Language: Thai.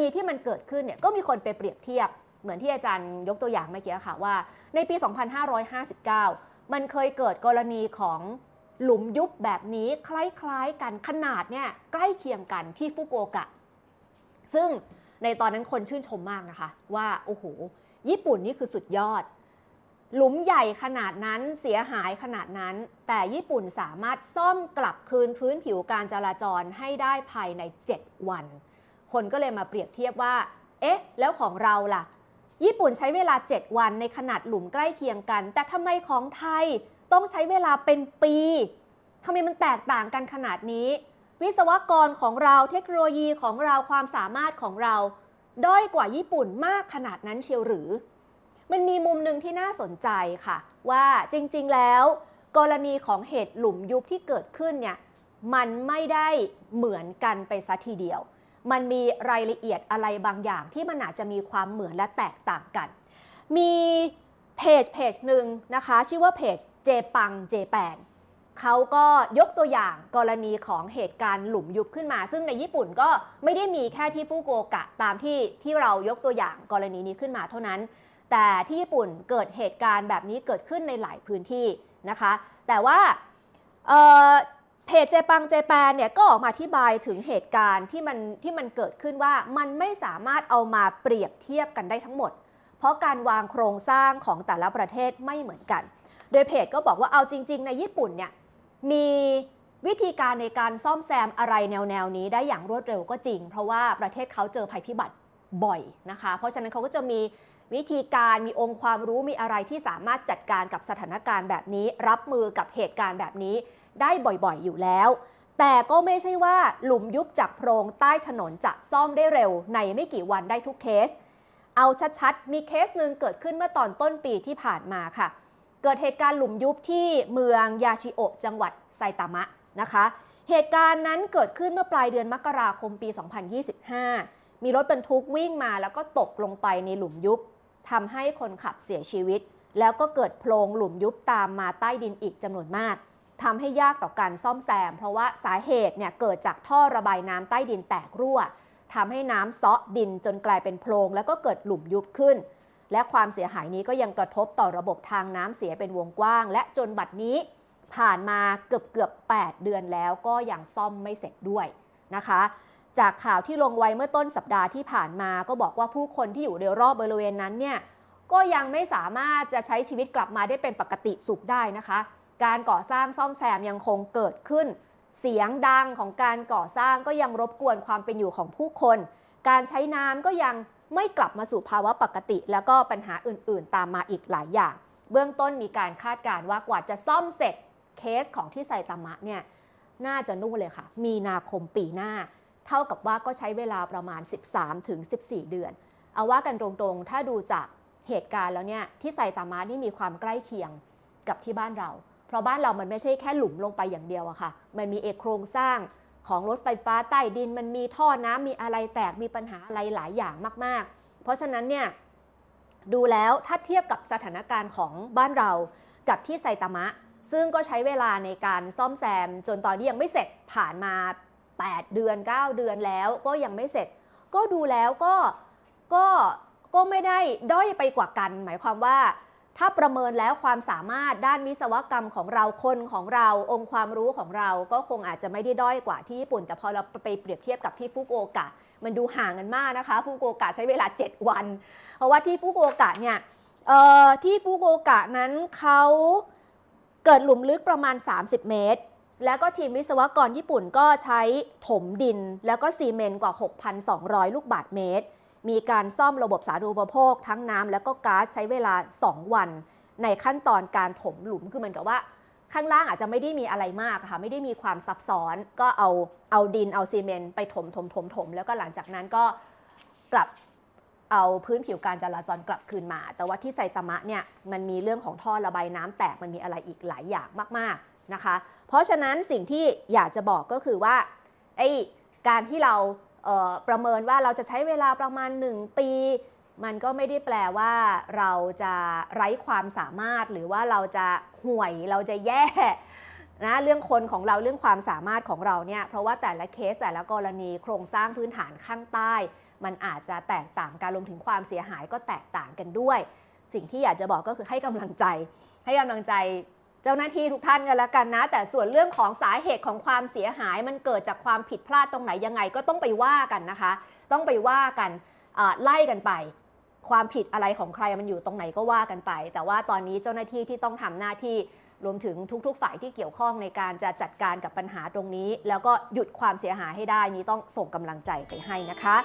ณีที่มันเกิดขึ้นเนี่ยก็มีคนไปเปรียบเทียบ เหมือนที่อาจารย์ยกตัวอย่างเมื่อกี้ค่ะว่า ในปี 2559 มันเคยเกิดกรณีของหลุมยุบแบบนี้คล้ายๆกันขนาดเนี่ยใกล้เคียงกันที่ฟุกุโอกะ ซึ่งในตอนนั้นคนชื่นชมมากนะคะ ว่าโอ้โหญี่ปุ่นนี่คือสุดยอด หลุมใหญ่ขนาดนั้นเสียหายขนาดนั้น แต่ญี่ปุ่นสามารถซ่อมกลับคืนพื้นผิวการจราจรให้ได้ภายใน 7 วัน คนก็เลยมาเปรียบเทียบว่า เอ๊ะ แล้วของเราล่ะ ญี่ปุ่นใช้เวลา 7 วันในขนาดหลุมใกล้เคียงกัน แต่ทำไมของไทยต้องใช้เวลาเป็นปีทำไมมันแตกต่างกันขนาดนี้ วิศวกรของเราเทคโนโลยีของเราความสามารถของเรา ด้อยกว่าญี่ปุ่นมากขนาดนั้นเชียวหรือ มันมีมุมหนึ่งที่น่าสนใจค่ะ ว่าจริงๆแล้ว กรณีของเหตุหลุมยุบที่เกิดขึ้นเนี่ยมันไม่ได้เหมือนกันไปซะทีเดียว มันมีรายละเอียดอะไรบางอย่างที่มันอาจจะมีความเหมือนและแตกต่างกัน มีเพจเพจหนึ่งนะคะ ชื่อว่าเพจเจปังเจแปนเขาก็ยกตัวอย่างกรณีของเหตุการณ์หลุมยุบขึ้นมา ซึ่งในญี่ปุ่นก็ไม่ได้มีแค่ที่ฟุกุโอกะตามที่ที่เรายกตัวอย่างกรณีนี้ขึ้นมาเท่านั้น แต่ที่ญี่ปุ่นเกิดเหตุการณ์แบบนี้เกิดขึ้นในหลายพื้นที่นะคะ แต่ว่า เพจเจปังเจแปนเนี่ยก็ออกมาอธิบายถึงเหตุการณ์ที่มันที่มันเกิดขึ้นว่ามันไม่สามารถเอามาเปรียบเทียบกันได้ทั้งหมด เพราะการวางโครงสร้างของแต่ละประเทศไม่เหมือนกัน โดยเพจก็บอกว่าเอาจริง ๆ ในญี่ปุ่นเนี่ยมีวิธีการในการซ่อมแซมอะไรแนวๆนี้ได้อย่างรวดเร็วก็จริง เพราะว่าประเทศเขาเจอภัยพิบัติบ่อยนะคะ เพราะฉะนั้นเขาก็จะมีวิธีการมีองค์ความรู้มีอะไรที่สามารถจัดการกับสถานการณ์แบบนี้ รับมือกับเหตุการณ์แบบนี้ ได้บ่อยๆ อยู่แล้ว แต่ก็ไม่ใช่ว่าหลุมยุบจากโพรงใต้ถนนจะซ่อมได้เร็ว ในไม่กี่วันได้ทุกเคส เอาชัดๆ มีเคสหนึ่งเกิดขึ้นเมื่อตอนต้นปีที่ผ่านมาค่ะ เกิดเหตุการณ์หลุมยุบที่เมืองยาชิโอะจังหวัดไซตามะนะคะ เหตุการณ์นั้นเกิดขึ้นเมื่อปลายเดือนมกราคมปี 2025 มีรถบรรทุกวิ่งมาแล้วก็ตกลงไปในหลุมยุบทำให้คนขับเสียชีวิต แล้วก็เกิดโพรงหลุมยุบตามมาใต้ดินอีกจำนวนมาก ทำให้ยากต่อการซ่อมแซม เพราะว่าสาเหตุเนี่ยเกิดจากท่อระบายน้ำใต้ดินแตกรั่วทำให้น้ำซาะดินจนกลายเป็นโพรงแล้วก็เกิดหลุมยุบขึ้น และความเสียหายนี้ก็ยังกระทบต่อระบบทางน้ำเสียเป็นวงกว้าง และจนบัดนี้ผ่านมาเกือบเกือบ8 เดือนแล้วก็ยังซ่อมไม่เสร็จด้วยนะคะ จากข่าวที่ลงไว้เมื่อต้นสัปดาห์ที่ผ่านมาก็บอกว่าผู้คนที่อยู่โดยรอบบริเวณนั้นเนี่ยก็ยังไม่สามารถจะใช้ชีวิตกลับมาได้เป็นปกติสุขได้นะคะ การก่อสร้างซ่อมแซมยังคงเกิดขึ้น เสียงดังของการก่อสร้างก็ยังรบกวนความเป็นอยู่ของผู้คน การใช้น้ำก็ยังไม่กลับมาสู่ภาวะปกติ แล้วก็ปัญหาอื่น ๆ ตามมาอีกหลายอย่าง เบื้องต้นมีการคาดการณ์ว่ากว่าจะซ่อมเสร็จเคสของที่ไซตามะเนี่ยน่าจะนู่นเลยค่ะ มีนาคมปีหน้า เท่ากับว่าก็ใช้เวลาประมาณ 13ถึง14 เดือน เอาว่ากันตรงๆ ถ้าดูจากเหตุการณ์แล้วเนี่ยที่ไซตามะนี่มีความใกล้เคียงกับที่บ้านเรา ราะบ้านเรามันไม่ใช่แค่หลุมลงไปอย่างเดียวอะค่ะ มันมีเอกโครงสร้างของรถไฟฟ้าใต้ดิน มันมีท่อน้ำมีอะไรแตกมีปัญหาอะไรหลายอย่างมาก ๆ เพราะฉะนั้นเนี่ยดูแล้วถ้าเทียบกับสถานการณ์ของบ้านเรากับที่ไซตามะ ซึ่งก็ใช้เวลาในการซ่อมแซม จนตอนนี้ยังไม่เสร็จผ่านมา 8 เดือน 9 เดือนแล้วก็ยังไม่เสร็จ ก็ดูแล้วก็ก็ก็ไม่ได้ด้อยไปกว่ากัน หมายความว่า ถ้าประเมินแล้วความสามารถด้านวิศวกรรมของเราคนของเราองค์ความรู้ของเราก็คงอาจจะไม่ได้ด้อยกว่าที่ญี่ปุ่น แต่พอเราไปเปรียบเทียบกับที่ฟุกุโอกะ มันดูห่างกันมากนะคะฟุกุโอกะใช้เวลา 7 วัน เพราะว่าที่ฟุกุโอกะเนี่ยเอ่อที่ฟุกุโอกะนั้นเขาเกิดหลุมลึกประมาณ 30 เมตร แล้วก็ทีมวิศวกรญี่ปุ่นก็ใช้ถมดิน แล้วก็ซีเมนต์กว่า 6,200 ลูกบาศก์เมตร มีการซ่อมระบบสาธารณูปโภค ทั้งน้ำแล้วก็ก๊าซใช้เวลา 2 วัน ในขั้นตอนการถมหลุมคือเหมือนกับว่า ข้างล่างอาจจะไม่ได้มีอะไรมากค่ะไม่ได้มีความซับซ้อน ก็เอาเอาดินเอาซีเมนต์ไปถมถมถมถมแล้วก็หลังจากนั้นก็กลับเอาพื้นผิวการจราจรกลับคืนมา แต่ว่าที่ไซตามะเนี่ยมันมีเรื่องของท่อระบายน้ำแตกมันมีอะไรอีกหลายอย่างมากๆนะคะ เพราะฉะนั้นสิ่งที่อยากจะบอกก็คือว่าไอ้การที่เรา ประเมินว่าเราจะใช้เวลาประมาณ 1 ปี มันก็ไม่ได้แปลว่า เราจะไร้ความสามารถหรือว่าเราจะห่วยเราจะแย่นะเรื่องคนของเราเรื่องความสามารถของเราเนี่ยเพราะว่าแต่ละเคสแต่ละกรณีโครงสร้างพื้นฐานข้างใต้ มันอาจจะแตกต่างกันรวมถึงความเสียหายก็แตกต่างกันด้วย สิ่งที่อยากจะบอกก็คือให้กำลังใจ ให้กำลังใจ เจ้าหน้าที่ทุกท่านกันแล้วกันนะ แต่ส่วนเรื่องของสาเหตุของความเสียหายมันเกิดจากความผิดพลาดตรงไหนยังไงก็ต้องไปว่ากันนะคะ ต้องไปว่ากันไล่กันไป ความผิดอะไรของใครมันอยู่ตรงไหนก็ว่ากันไป แต่ว่าตอนนี้เจ้าหน้าที่ที่ต้องทำหน้าที่รวมถึงทุก ๆ ฝ่ายที่เกี่ยวข้องในการจะจัดการกับปัญหาตรงนี้ แล้วก็หยุดความเสียหายให้ได้นี้ต้องส่งกำลังใจไปให้นะคะ